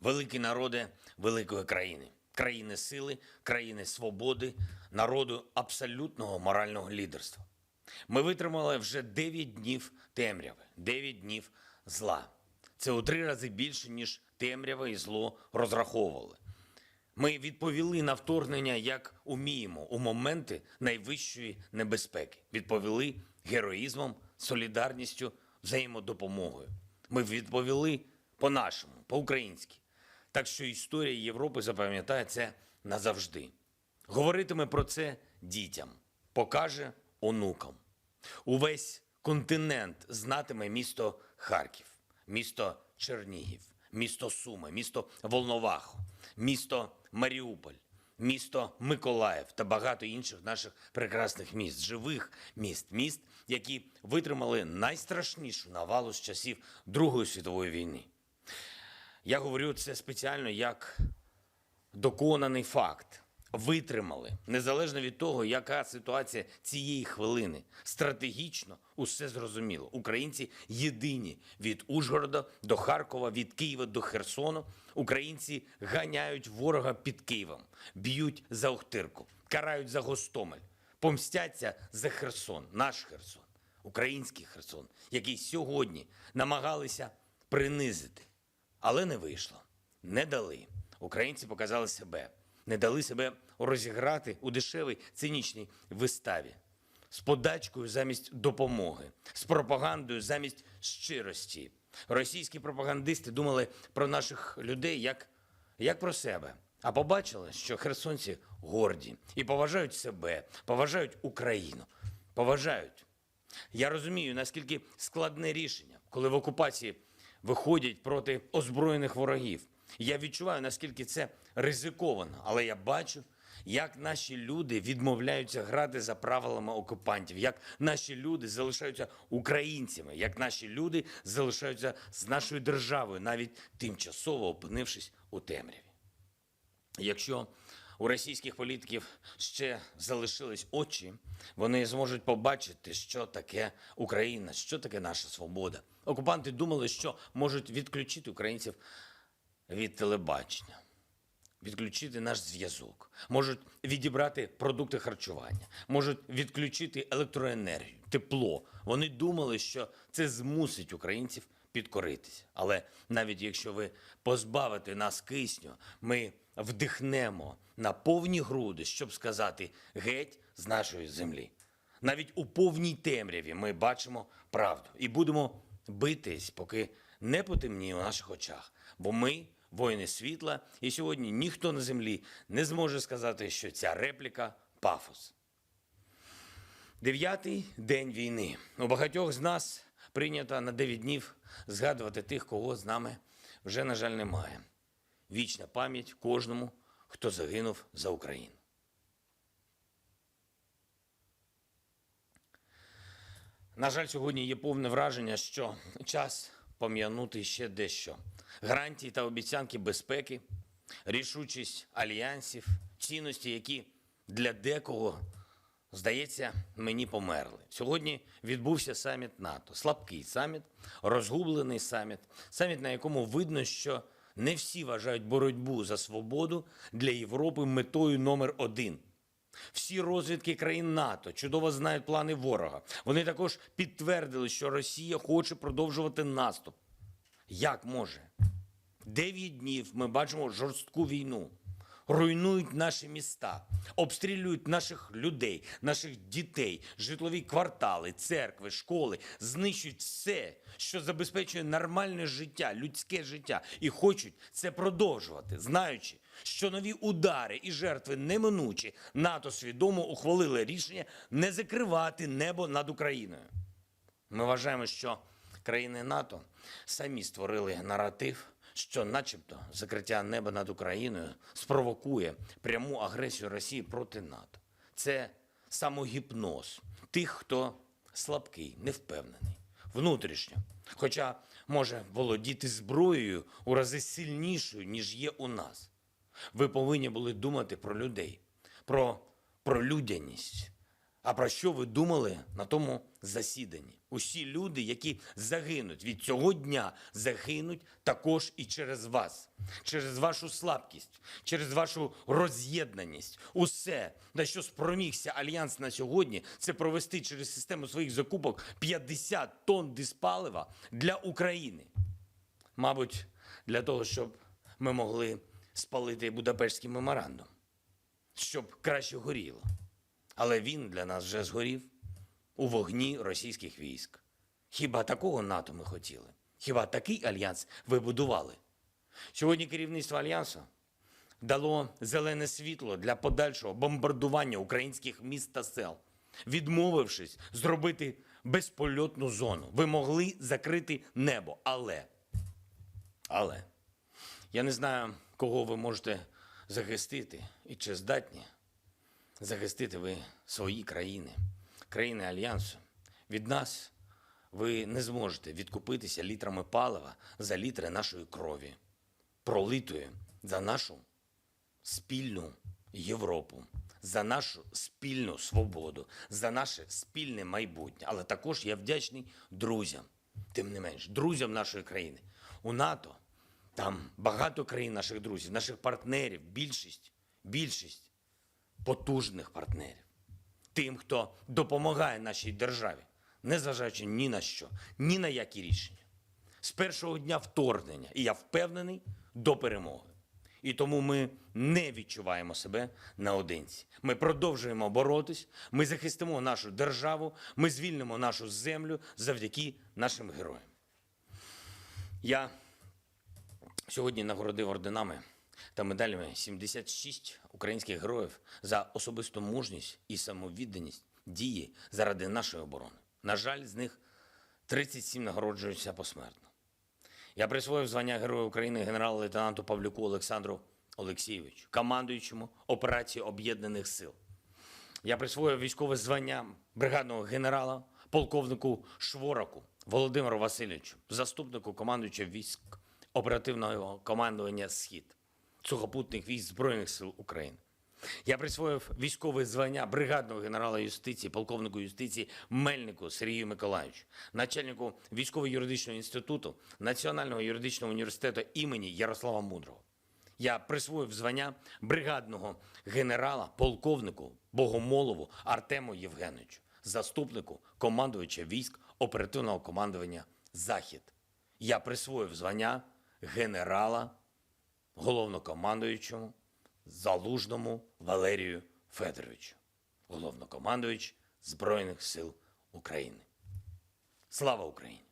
великі народи великої країни, країни сили, країни свободи, народу абсолютного морального лідерства. Ми витримали вже 9 днів темряви, 9 днів зла. Це у три рази більше, ніж темрява і зло розраховували. Ми відповіли на вторгнення як уміємо у моменти найвищої небезпеки. Відповіли героїзмом, солідарністю, взаємодопомогою. Ми відповіли по-нашому, по-українськи. Так що історія Європи запам'ятає це назавжди. Говоритиме про це дітям, покаже онукам. Увесь континент знатиме місто Харків, місто Чернігів, місто Суми, місто Волноваху, місто Маріуполь, місто Миколаїв та багато інших наших прекрасних міст, живих міст, міст, які витримали найстрашнішу навалу з часів Другої світової війни. Я говорю це спеціально як доконаний факт. Витримали, незалежно від того, яка ситуація цієї хвилини. Стратегічно усе зрозуміло. Українці єдині від Ужгорода до Харкова, від Києва до Херсону. Українці ганяють ворога під Києвом, б'ють за Охтирку, карають за Гостомель, помстяться за Херсон, наш Херсон, український Херсон, який сьогодні намагалися принизити. Але не вийшло. Не дали. Українці показали себе. Не дали себе розіграти у дешевій цинічній виставі. З подачкою замість допомоги, з пропагандою замість щирості. Російські пропагандисти думали про наших людей як, як про себе. А побачили, що херсонці горді і поважають себе, поважають Україну, поважають. Я розумію, наскільки складне рішення, коли в окупації виходять проти озброєних ворогів. Я відчуваю, наскільки це ризиковано, але я бачу, як наші люди відмовляються грати за правилами окупантів, як наші люди залишаються українцями, як наші люди залишаються з нашою державою, навіть тимчасово опинившись у темряві. Якщо у російських політиків ще залишились очі, вони зможуть побачити, що таке Україна, що таке наша свобода. Окупанти думали, що можуть відключити українців від телебачення, відключити наш зв'язок, можуть відібрати продукти харчування, можуть відключити електроенергію, тепло. Вони думали, що це змусить українців підкоритися. Але навіть якщо ви позбавите нас кисню, ми вдихнемо на повні груди, щоб сказати геть з нашої землі. Навіть у повній темряві ми бачимо правду і будемо битись, поки не потемніє у наших очах. Бо ми воїни світла, і сьогодні ніхто на землі не зможе сказати, що ця репліка пафос. Дев'ятий день війни. У багатьох з нас прийнято на 9 днів згадувати тих, кого з нами вже, на жаль, немає. Вічна пам'ять кожному, хто загинув за Україну. На жаль, сьогодні є повне враження, що час пом'янути ще дещо. Гарантії та обіцянки безпеки, рішучість альянсів, цінності, які для декого, здається, мені померли. Сьогодні відбувся саміт НАТО, слабкий саміт, розгублений саміт, саміт, на якому видно, що не всі вважають боротьбу за свободу для Європи метою номер один. Всі розвідки країн НАТО чудово знають плани ворога. Вони також підтвердили, що Росія хоче продовжувати наступ. Як може? Дев'ять днів ми бачимо жорстку війну. Руйнують наші міста, обстрілюють наших людей, наших дітей, житлові квартали, церкви, школи, знищують все, що забезпечує нормальне життя, людське життя, і хочуть це продовжувати, знаючи, що нові удари і жертви неминучі, НАТО свідомо ухвалили рішення не закривати небо над Україною. Ми вважаємо, що країни НАТО самі створили наратив, що, начебто, закриття неба над Україною спровокує пряму агресію Росії проти НАТО. Це самогіпноз тих, хто слабкий, невпевнений, внутрішньо, хоча може володіти зброєю у рази сильнішою, ніж є у нас. Ви повинні були думати про людей, про, людяність, А про що ви думали на тому засіданні? Усі люди, які загинуть від цього дня, загинуть також і через вас, через вашу слабкість, через вашу роз'єднаність. Усе, на що спромігся альянс на сьогодні, це провести через систему своїх закупок 50 тонн диспалива для України. Мабуть, для того, щоб ми могли спалити Будапештський меморандум, щоб краще горіло. Але він для нас вже згорів у вогні російських військ. Хіба такого НАТО ми хотіли? Хіба такий альянс ви будували? Сьогодні керівництво альянсу дало зелене світло для подальшого бомбардування українських міст та сел, відмовившись зробити безпольотну зону. Ви могли закрити небо, але, але я не знаю, кого ви можете захистити і чи здатні захистити ви свої країни, країни Альянсу. Від нас ви не зможете відкупитися літрами палива за літри нашої крові, пролитої за нашу спільну Європу, за нашу спільну свободу, за наше спільне майбутнє. Але також я вдячний друзям, тим не менш, друзям нашої країни. У НАТО там багато країн наших друзів, наших партнерів, більшість, більшість потужних партнерів, тим, хто допомагає нашій державі, незважаючи ні на що, ні на які рішення. З першого дня вторгнення, і я впевнений, до перемоги. І тому ми не відчуваємо себе наодинці. Ми продовжуємо боротись, ми захистимо нашу державу, ми звільнимо нашу землю завдяки нашим героям. Я сьогодні нагородив орденами та медалями 76 українських героїв за особисту мужність і самовідданість дії заради нашої оборони. На жаль, з них 37 нагороджуються посмертно. Я присвоїв звання Героя України генерал-лейтенанту Павлюку Олександру Олексійовичу, командуючому операції Об'єднаних Сил. Я присвоїв військове звання бригадного генерала, полковнику Швораку Володимиру Васильовичу, заступнику командуючого військ оперативного командування Схід сухопутних військ Збройних сил України. Я присвоїв військове звання бригадного генерала юстиції, полковнику юстиції Мельнику Сергію Миколаївичу, начальнику військово-юридичного інституту Національного юридичного університету імені Ярослава Мудрого. Я присвоїв звання бригадного генерала, полковнику Богомолову Артему Євгеновичу, заступнику командувача військ оперативного командування Захід. Я присвоїв звання генерала головнокомандуючому Залужному Валерію Федоровичу, головнокомандуюч Збройних сил України. Слава Україні!